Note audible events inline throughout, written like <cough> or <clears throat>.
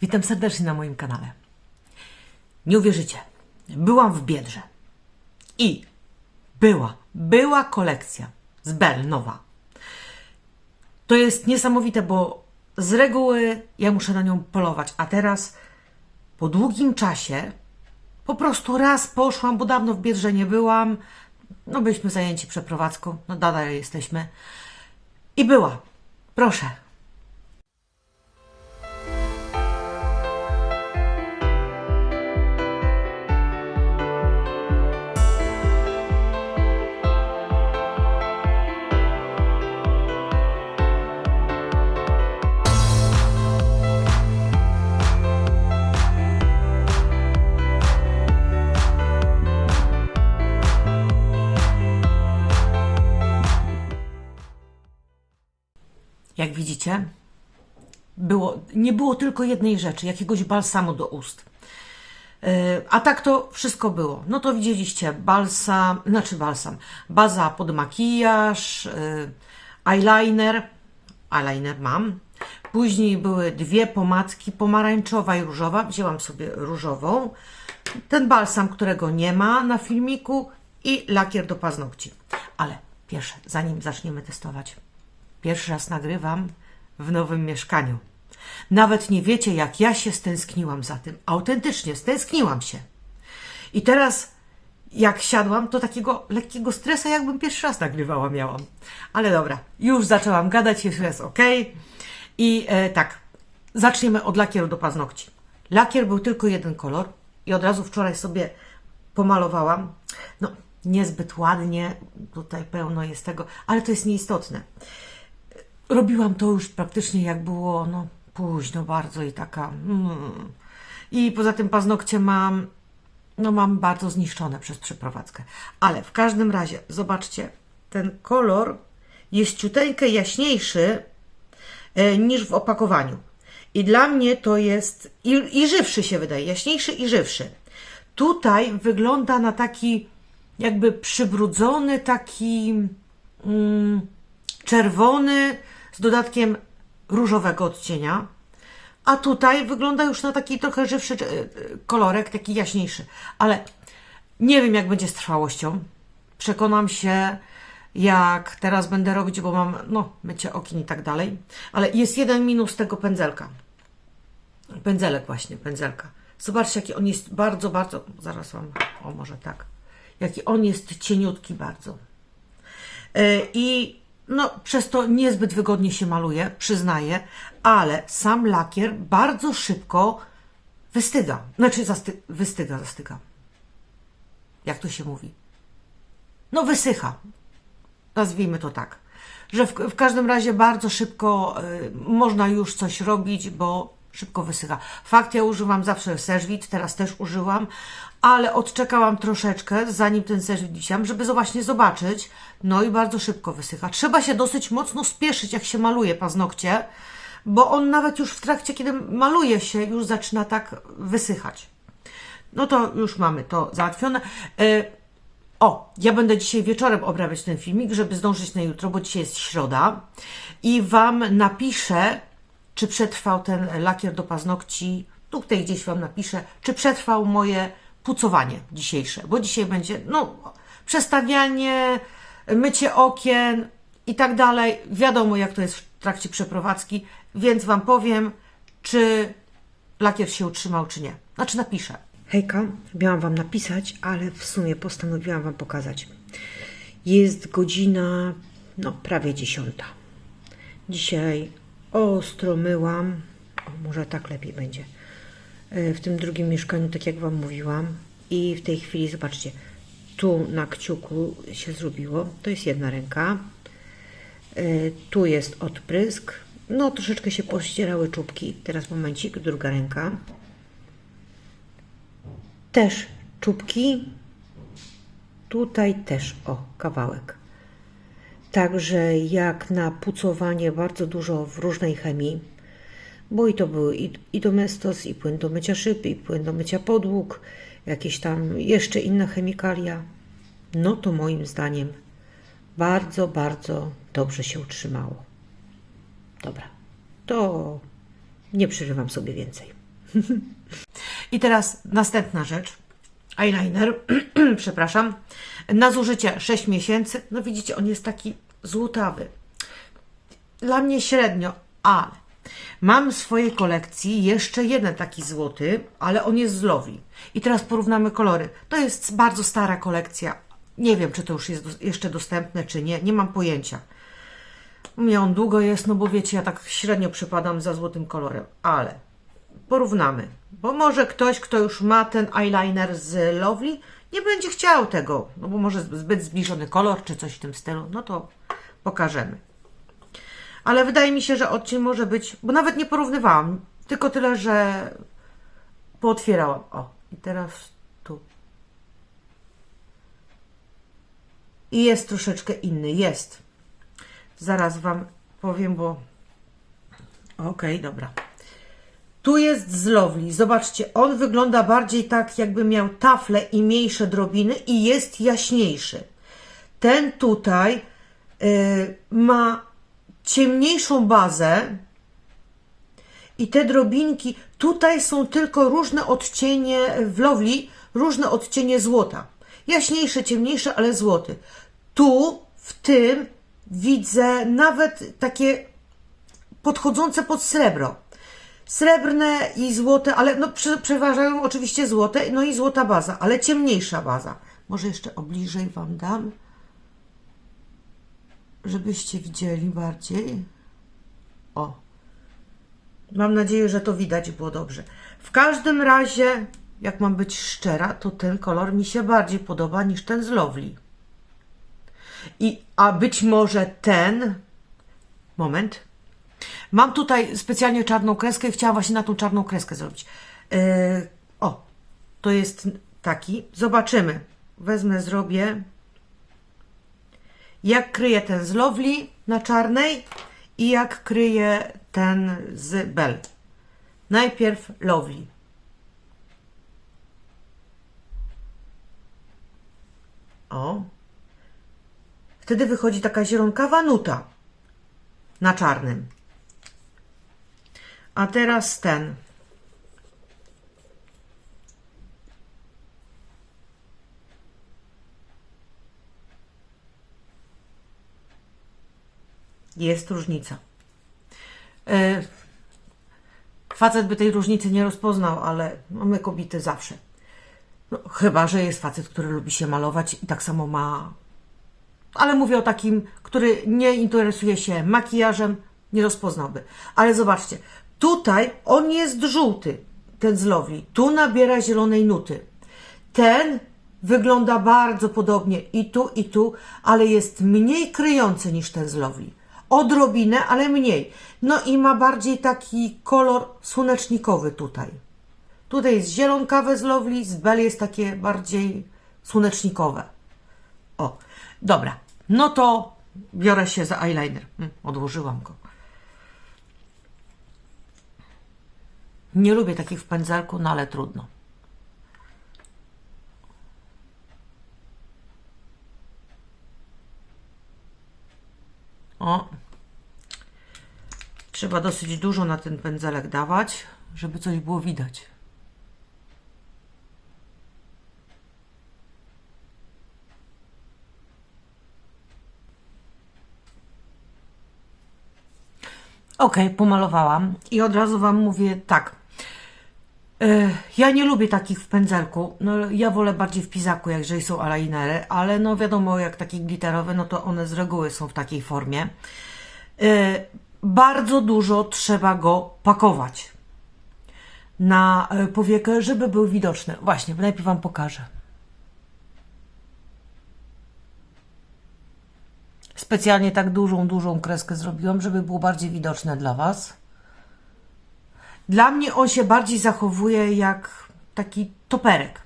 Witam serdecznie na moim kanale. Nie uwierzycie, byłam w Biedrze i była, była kolekcja z Bell nowa. To jest niesamowite, bo z reguły ja muszę na nią polować, a teraz po długim czasie po prostu raz poszłam, bo dawno w Biedrze nie byłam. No byliśmy zajęci przeprowadzką, no dalej jesteśmy. I była. Proszę, Widzicie, było, nie było tylko jednej rzeczy, jakiegoś balsamu do ust. Yy, A tak to wszystko było. No to widzieliście balsam, znaczy balsam, baza pod makijaż, yy, eyeliner, eyeliner mam. Później były dwie pomadki, pomarańczowa i różowa. Wzięłam sobie różową. Ten balsam, którego nie ma na filmiku i lakier do paznokci. Ale pierwsze, zanim zaczniemy testować, Pierwszy raz nagrywam w nowym mieszkaniu. Nawet nie wiecie, jak ja się stęskniłam za tym. Autentycznie, stęskniłam się. I teraz, jak siadłam, to takiego lekkiego stresa, jakbym pierwszy raz nagrywała miałam. Ale dobra, już zaczęłam gadać, już jest ok. I e, tak, zaczniemy od lakieru do paznokci. Lakier był tylko jeden kolor i od razu wczoraj sobie pomalowałam. No, niezbyt ładnie, tutaj pełno jest tego, ale to jest nieistotne robiłam to już praktycznie jak było no, późno bardzo i taka. Mm. I poza tym paznokcie mam, no mam bardzo zniszczone przez przeprowadzkę. Ale w każdym razie, zobaczcie, ten kolor jest ciuteńkę jaśniejszy e, niż w opakowaniu. I dla mnie to jest i, i żywszy się wydaje, jaśniejszy i żywszy. Tutaj wygląda na taki jakby przybrudzony, taki mm, czerwony z dodatkiem różowego odcienia. A tutaj wygląda już na taki trochę żywszy e, e, kolorek, taki jaśniejszy. Ale nie wiem, jak będzie z trwałością. Przekonam się, jak teraz będę robić, bo mam, no, mycie okien i tak dalej. Ale jest jeden minus tego pędzelka. Pędzelek właśnie, pędzelka. Zobaczcie, jaki on jest bardzo, bardzo, zaraz Wam, o może tak, jaki on jest cieniutki bardzo. Yy, I no, przez to niezbyt wygodnie się maluje, przyznaję, ale sam lakier bardzo szybko wystyga. Znaczy, zasty wystyga, zastyga. Jak to się mówi? No, wysycha. Nazwijmy to tak. Że w, w każdym razie bardzo szybko y, można już coś robić, bo szybko wysycha. Fakt, ja używam zawsze serzwit, teraz też użyłam, ale odczekałam troszeczkę, zanim ten serzwit wisiam, żeby właśnie zobaczyć. No i bardzo szybko wysycha. Trzeba się dosyć mocno spieszyć, jak się maluje paznokcie, bo on nawet już w trakcie, kiedy maluje się, już zaczyna tak wysychać. No to już mamy to załatwione. E, o, ja będę dzisiaj wieczorem obrabiać ten filmik, żeby zdążyć na jutro, bo dzisiaj jest środa. I Wam napiszę, czy przetrwał ten lakier do paznokci. Tutaj gdzieś Wam napiszę, czy przetrwał moje pucowanie dzisiejsze, bo dzisiaj będzie, no, przestawianie, mycie okien i tak dalej. Wiadomo, jak to jest w trakcie przeprowadzki, więc Wam powiem, czy lakier się utrzymał, czy nie. Znaczy napiszę. Hejka, miałam Wam napisać, ale w sumie postanowiłam Wam pokazać. Jest godzina, no prawie dziesiąta. Dzisiaj ostro myłam, o, może tak lepiej będzie, e, w tym drugim mieszkaniu, tak jak Wam mówiłam. I w tej chwili, zobaczcie, tu na kciuku się zrobiło, to jest jedna ręka, E, tu jest odprysk, no troszeczkę się pościerały czubki, teraz momencik, druga ręka. Też czubki. Tutaj też o kawałek. Także jak na pucowanie bardzo dużo w różnej chemii, bo i to były i, i domestos, i płyn do mycia szyb, i płyn do mycia podłóg, jakieś tam jeszcze inne chemikalia, no to moim zdaniem bardzo, bardzo dobrze się utrzymało. Dobra, to nie przerywam sobie więcej. <laughs> I teraz następna rzecz. Eyeliner, <clears throat> przepraszam, na zużycie 6 miesięcy. No widzicie, on jest taki złotawy. Dla mnie średnio, ale mam w swojej kolekcji jeszcze jeden taki złoty, ale on jest z Lowi. I teraz porównamy kolory. To jest bardzo stara kolekcja. Nie wiem, czy to już jest jeszcze dostępne, czy nie. Nie mam pojęcia. U mnie on długo jest, no bo wiecie, ja tak średnio przypadam za złotym kolorem, ale porównamy. Bo może ktoś, kto już ma ten eyeliner z Lovely, nie będzie chciał tego, no bo może zbyt zbliżony kolor, czy coś w tym stylu, no to pokażemy. Ale wydaje mi się, że odcień może być, bo nawet nie porównywałam, tylko tyle, że pootwierałam. O, i teraz tu. I jest troszeczkę inny, jest. Zaraz Wam powiem, bo... Okej, dobra. Tu jest z Lovely. Zobaczcie, on wygląda bardziej tak, jakby miał tafle i mniejsze drobiny i jest jaśniejszy. Ten tutaj y, ma ciemniejszą bazę i te drobinki, tutaj są tylko różne odcienie w Lovely, różne odcienie złota. Jaśniejsze, ciemniejsze, ale złoty. Tu, w tym, widzę nawet takie podchodzące pod srebro. Srebrne i złote, ale no prze, przeważają oczywiście złote, no i złota baza, ale ciemniejsza baza. Może jeszcze obliżej Wam dam, żebyście widzieli bardziej. O. Mam nadzieję, że to widać było dobrze. W każdym razie, jak mam być szczera, to ten kolor mi się bardziej podoba niż ten z Lovely. I, a być może ten. Moment. Mam tutaj specjalnie czarną kreskę i chciałam właśnie na tą czarną kreskę zrobić. Yy, o, to jest taki. Zobaczymy. Wezmę, zrobię. Jak kryję ten z Lovely na czarnej i jak kryję ten z Bell. Najpierw Lovely. O. Wtedy wychodzi taka zielonkawa nuta na czarnym. A teraz ten. Jest różnica. E, Facet by tej różnicy nie rozpoznał, ale no my kobiety zawsze. No, chyba, że jest facet, który lubi się malować i tak samo ma ale mówię o takim, który nie interesuje się makijażem, nie rozpoznałby. Ale zobaczcie, tutaj on jest żółty, ten z. Tu nabiera zielonej nuty. Ten wygląda bardzo podobnie i tu, i tu, ale jest mniej kryjący niż ten z. Odrobinę, ale mniej. No i ma bardziej taki kolor słonecznikowy tutaj. Tutaj jest zielonkawe z z Bell jest takie bardziej słonecznikowe. O, dobra. No to biorę się za eyeliner. Mm, Odłożyłam go. Nie lubię takich w pędzelku, no ale trudno. O. Trzeba dosyć dużo na ten pędzelek dawać, żeby coś było widać. Ok, pomalowałam i od razu Wam mówię tak. E, Ja nie lubię takich w pędzelku. No, ja wolę bardziej w pizaku, jeżeli są eyelinery, ale no wiadomo, jak takie glitterowe, no to one z reguły są w takiej formie. E, Bardzo dużo trzeba go pakować na e, powiekę, żeby był widoczny. Właśnie, najpierw Wam pokażę. Specjalnie tak dużą, dużą kreskę zrobiłam, żeby było bardziej widoczne dla Was. Dla mnie on się bardziej zachowuje jak taki toperek.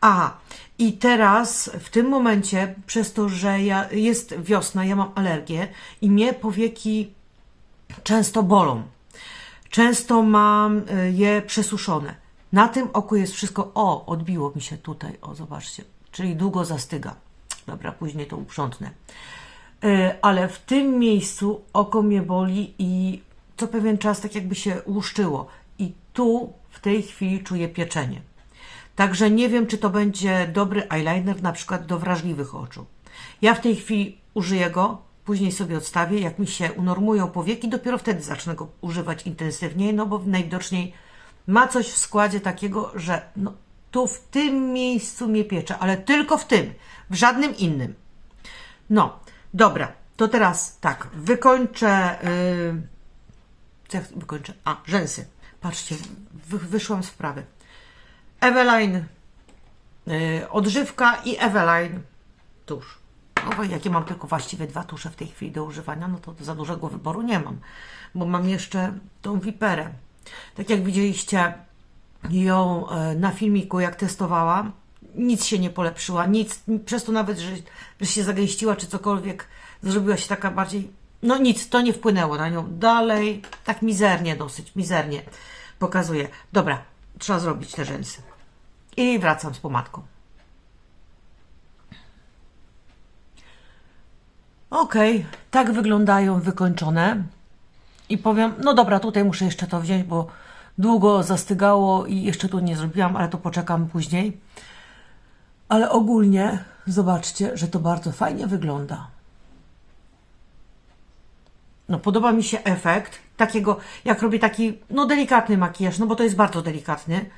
A, i teraz w tym momencie, przez to, że ja, jest wiosna, ja mam alergię i mnie powieki często bolą. Często mam y, je przesuszone. Na tym oku jest wszystko. O, odbiło mi się tutaj. O, zobaczcie. Czyli długo zastyga. Dobra, później to uprzątnę. Y, Ale w tym miejscu oko mnie boli i co pewien czas tak jakby się łuszczyło. I tu w tej chwili czuję pieczenie. Także nie wiem, czy to będzie dobry eyeliner na przykład do wrażliwych oczu. Ja w tej chwili użyję go, później sobie odstawię, jak mi się unormują powieki, dopiero wtedy zacznę go używać intensywniej, no bo najwidoczniej ma coś w składzie takiego, że no, tu w tym miejscu mnie piecze, ale tylko w tym, w żadnym innym. No, dobra, to teraz tak, wykończę. Yy, co ja wykończę? A, rzęsy. Patrzcie, wy, wyszłam z wprawy. Eveline yy, odżywka i Eveline tusz. No jakie mam tylko właściwie dwa tusze w tej chwili do używania, no to za dużego wyboru nie mam, bo mam jeszcze tą wiperę. Tak jak widzieliście ją e, na filmiku, jak testowałam, nic się nie polepszyła, nic, przez to nawet, że, że się zagęściła czy cokolwiek, zrobiła się taka bardziej, no nic, to nie wpłynęło na nią. Dalej, tak mizernie dosyć, mizernie pokazuje. Dobra, trzeba zrobić te rzęsy. I wracam z pomadką. Okej, tak wyglądają wykończone. I powiem, no dobra, tutaj muszę jeszcze to wziąć, bo długo zastygało i jeszcze tu nie zrobiłam, ale to poczekam później. Ale ogólnie zobaczcie, że to bardzo fajnie wygląda. No, podoba mi się efekt takiego, jak robię taki, no delikatny makijaż, no bo to jest bardzo delikatny.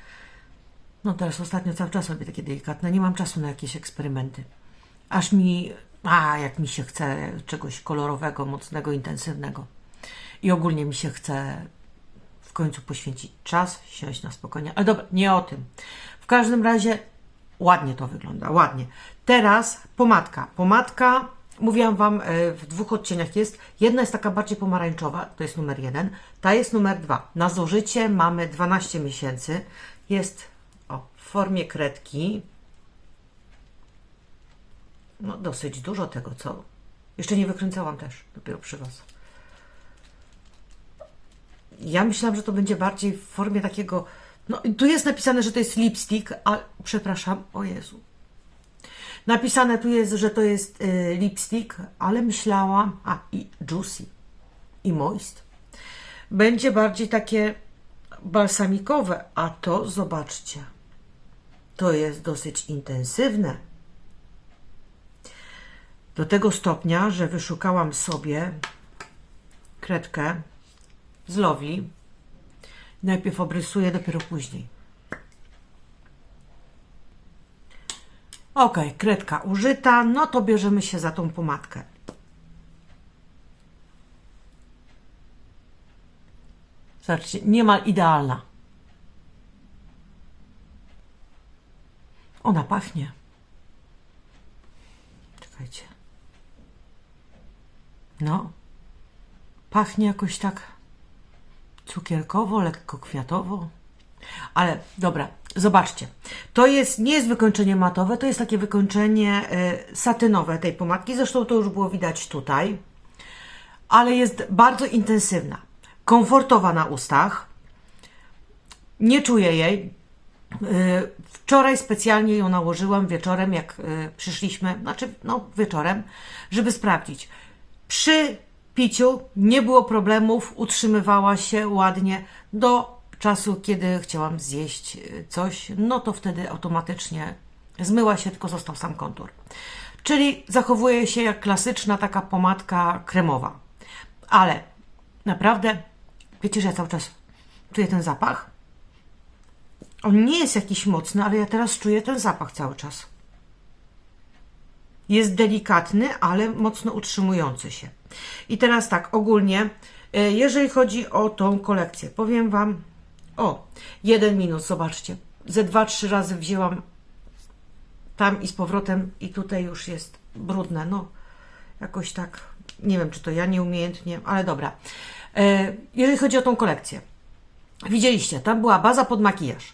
No teraz ostatnio cały czas robię takie delikatne, nie mam czasu na jakieś eksperymenty. Aż mi, a jak mi się chce czegoś kolorowego, mocnego, intensywnego. I ogólnie mi się chce w końcu poświęcić czas, siąść na spokojnie. Ale dobra, nie o tym. W każdym razie ładnie to wygląda, ładnie. Teraz pomadka. Pomadka, mówiłam Wam, e, w dwóch odcieniach jest. Jedna jest taka bardziej pomarańczowa, to jest numer jeden. Ta jest numer dwa. Na zużycie mamy 12 miesięcy. Jest o, w formie kredki. No dosyć dużo tego, co... Jeszcze nie wykręcałam też, dopiero przy Was. Ja myślałam, że to będzie bardziej w formie takiego. No, tu jest napisane, że to jest lipstick, a przepraszam, o Jezu. Napisane tu jest, że to jest y, lipstick, ale myślałam, a i juicy, i moist. Będzie bardziej takie balsamikowe, a to zobaczcie. To jest dosyć intensywne. Do tego stopnia, że wyszukałam sobie kredkę z Lovely. Najpierw obrysuję, dopiero później. Ok, kredka użyta, no to bierzemy się za tą pomadkę. Zobaczcie, niemal idealna. Ona pachnie. Czekajcie. No. Pachnie jakoś tak cukierkowo, lekko kwiatowo. Ale dobra, zobaczcie. To jest, nie jest wykończenie matowe, to jest takie wykończenie y, satynowe tej pomadki. Zresztą to już było widać tutaj. Ale jest bardzo intensywna. Komfortowa na ustach. Nie czuję jej. Y, Wczoraj specjalnie ją nałożyłam wieczorem, jak y, przyszliśmy, znaczy no wieczorem, żeby sprawdzić. Przy piciu nie było problemów, utrzymywała się ładnie do czasu, kiedy chciałam zjeść y, coś, no to wtedy automatycznie zmyła się, tylko został sam kontur. Czyli zachowuje się jak klasyczna taka pomadka kremowa. Ale naprawdę, wiecie, że ja cały czas czuję ten zapach? On nie jest jakiś mocny, ale ja teraz czuję ten zapach cały czas. Jest delikatny, ale mocno utrzymujący się. I teraz tak, ogólnie, e, jeżeli chodzi o tą kolekcję, powiem Wam, o, jeden minus, zobaczcie, ze dwa, trzy razy wzięłam tam i z powrotem i tutaj już jest brudne, no, jakoś tak, nie wiem, czy to ja nieumiejętnie, ale dobra. E, Jeżeli chodzi o tą kolekcję, widzieliście, tam była baza pod makijaż.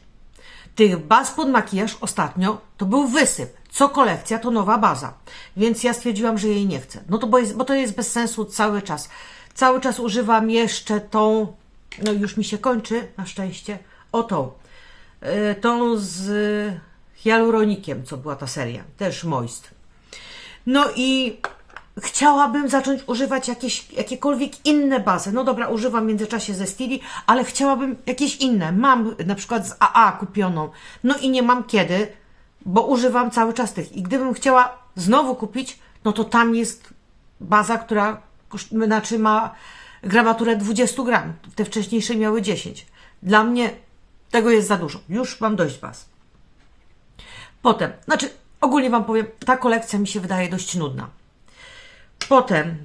Tych baz pod makijaż ostatnio to był wysyp. Co kolekcja, to nowa baza. Więc ja stwierdziłam, że jej nie chcę. No to bo, jest, bo to jest bez sensu cały czas. Cały czas używam jeszcze tą, no już mi się kończy, na szczęście, o tą. Yy, tą z hialuronikiem, co była ta seria. Też moist. No i chciałabym zacząć używać jakieś, jakiekolwiek inne bazy. No dobra, używam w międzyczasie ze Stili, ale chciałabym jakieś inne. Mam na przykład z AA kupioną, no i nie mam kiedy, bo używam cały czas tych. I gdybym chciała znowu kupić, no to tam jest baza, która znaczy ma gramaturę 20 gram. Te wcześniejsze miały 10. Dla mnie tego jest za dużo. Już mam dość baz. Potem, znaczy ogólnie Wam powiem, ta kolekcja mi się wydaje dość nudna. Potem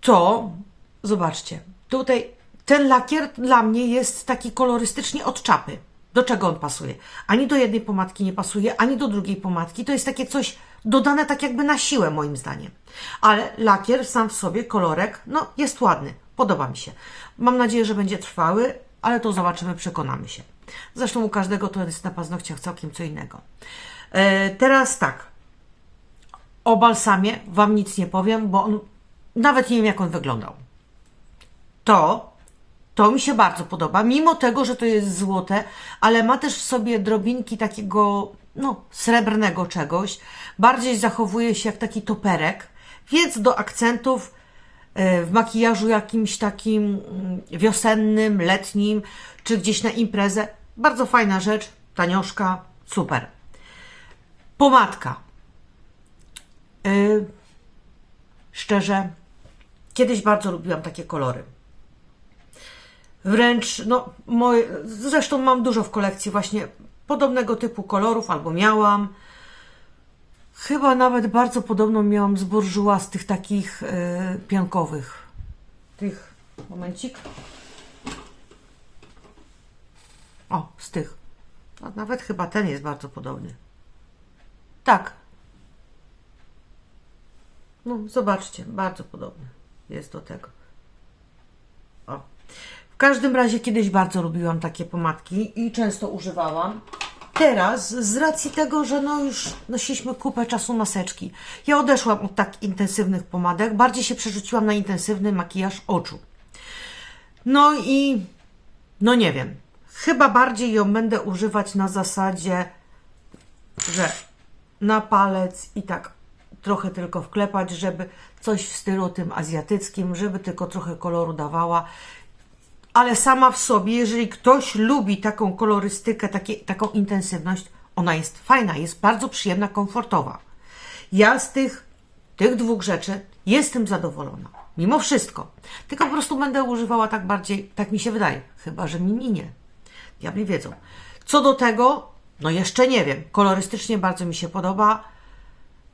to, zobaczcie, tutaj ten lakier dla mnie jest taki kolorystycznie od czapy. Do czego on pasuje? Ani do jednej pomadki nie pasuje, ani do drugiej pomadki. To jest takie coś dodane tak jakby na siłę moim zdaniem. Ale lakier sam w sobie, kolorek, no jest ładny. Podoba mi się. Mam nadzieję, że będzie trwały, ale to zobaczymy, przekonamy się. Zresztą u każdego to jest na paznokciach całkiem co innego. E, teraz tak. O balsamie Wam nic nie powiem, bo on, nawet nie wiem, jak on wyglądał. To, to mi się bardzo podoba, mimo tego, że to jest złote, ale ma też w sobie drobinki takiego, no, srebrnego czegoś. Bardziej zachowuje się jak taki toperek, więc do akcentów e, w makijażu jakimś takim mm, wiosennym, letnim, czy gdzieś na imprezę. Bardzo fajna rzecz, tanioszka, super. Pomadka. Y, szczerze, kiedyś bardzo lubiłam takie kolory. Wręcz, no, moje, zresztą mam dużo w kolekcji właśnie podobnego typu kolorów, albo miałam. Chyba nawet bardzo podobną miałam z burżuła, z tych takich y, piankowych. Tych, momencik. O, z tych. Nawet chyba ten jest bardzo podobny. Tak, no, zobaczcie, bardzo podobny jest do tego. O. Każdym razie kiedyś bardzo lubiłam takie pomadki i często używałam. Teraz, z racji tego, że no już nosiliśmy kupę czasu maseczki, ja odeszłam od tak intensywnych pomadek, bardziej się przerzuciłam na intensywny makijaż oczu. No i, no nie wiem, chyba bardziej ją będę używać na zasadzie, że na palec i tak trochę tylko wklepać, żeby coś w stylu tym azjatyckim, żeby tylko trochę koloru dawała. Ale sama w sobie, jeżeli ktoś lubi taką kolorystykę, takie, taką intensywność, ona jest fajna, jest bardzo przyjemna, komfortowa. Ja z tych, tych dwóch rzeczy jestem zadowolona. Mimo wszystko. Tylko po prostu będę używała tak bardziej, tak mi się wydaje. Chyba, że mi minie. Diabli wiedzą. Co do tego, no jeszcze nie wiem. Kolorystycznie bardzo mi się podoba,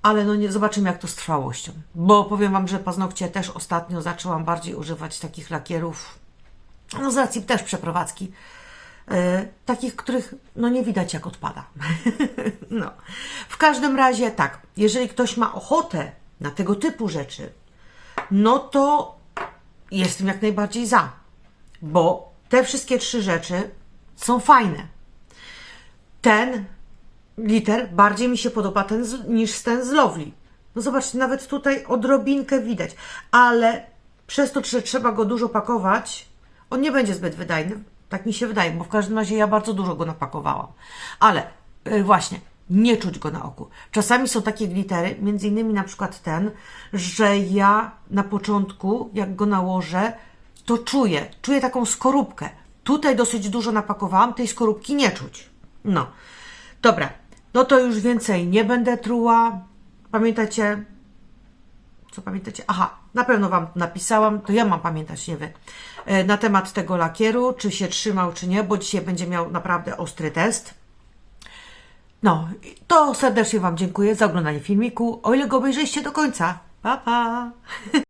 ale no nie zobaczymy jak to z trwałością. Bo powiem Wam, że paznokcie też ostatnio zaczęłam bardziej używać takich lakierów, no z racji też przeprowadzki, e, takich, których no nie widać jak odpada. <laughs> no. W każdym razie tak, jeżeli ktoś ma ochotę na tego typu rzeczy, no to jestem jak najbardziej za. Bo te wszystkie trzy rzeczy są fajne. Ten liter bardziej mi się podoba ten z, niż ten z Lovely. No zobaczcie, nawet tutaj odrobinkę widać, ale przez to, że trzeba go dużo pakować, on nie będzie zbyt wydajny. Tak mi się wydaje, bo w każdym razie ja bardzo dużo go napakowałam. Ale yy, właśnie, nie czuć go na oku. Czasami są takie glittery, między innymi na przykład ten, że ja na początku, jak go nałożę, to czuję, czuję taką skorupkę. Tutaj dosyć dużo napakowałam, tej skorupki nie czuć. No, dobra, no to już więcej nie będę truła. Pamiętacie? Co pamiętacie? Aha, na pewno Wam napisałam, to ja mam pamiętać, nie Wy, e, na temat tego lakieru, czy się trzymał, czy nie, bo dzisiaj będzie miał naprawdę ostry test. No, to serdecznie Wam dziękuję za oglądanie filmiku, o ile go obejrzeliście do końca. Pa, pa! <laughs>